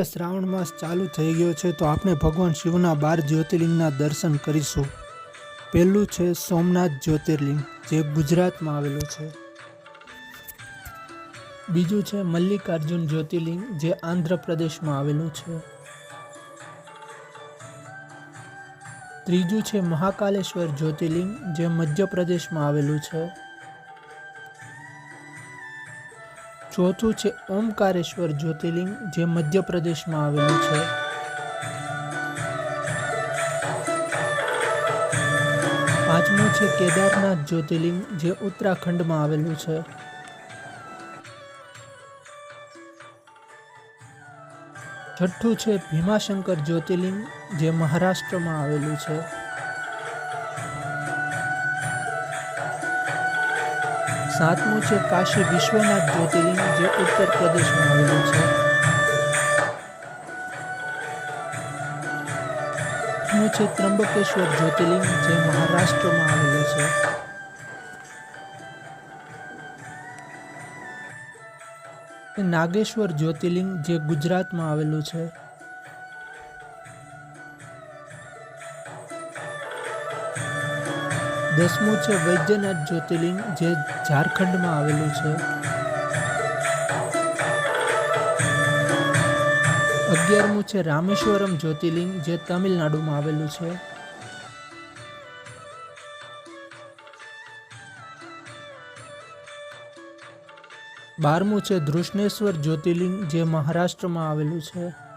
શ્રાવણ માસ ચાલુ થઈ ગયો છે તો આપણે ભગવાન શિવના બાર જ્યોતિર્લિંગના દર્શન કરીશું. પહેલું છે સોમનાથ જ્યોતિર્લિંગ, જે ગુજરાતમાં આવેલું છે. બીજું છે મલ્લિકાર્જુન જ્યોતિર્લિંગ, જે આંધ્રપ્રદેશમાં આવેલું છે. ત્રીજું છે મહાકાલેશ્વર જ્યોતિર્લિંગ, જે મધ્યપ્રદેશમાં આવેલું છે. ચોથું છે ઓમકારેશ્વર જ્યોતિર્લિંગ, જે મધ્યપ્રદેશમાં આવેલું છે. પાંચમું છે કેદારનાથ જ્યોતિર્લિંગ, જે ઉત્તરાખંડમાં આવેલું છે. છઠ્ઠું છે ભીમાશંકર જ્યોતિર્લિંગ, જે મહારાષ્ટ્રમાં આવેલું છે. સાતમું છે કાશી વિશ્વનાથ જ્યોતિર્લિંગ, જે ઉત્તર પ્રદેશમાં આવેલું છે. આઠમું છે ત્રંબકેશ્વર જ્યોતિર્લિંગ, જે મહારાષ્ટ્રમાં આવેલું છે. નાગેશ્વર જ્યોતિર્લિંગ, જે ગુજરાતમાં આવેલું છે. દસમું છે વૈદ્યનાથ જ્યોતિર્લિંગ, જે ઝારખંડમાં આવેલું છે. અગિયારમું છે રામેશ્વરમ જ્યોતિર્લિંગ, જે તમિલનાડુમાં આવેલું છે. બારમું છે ધૃષ્ણેશ્વર જ્યોતિર્લિંગ, જે મહારાષ્ટ્રમાં આવેલું છે.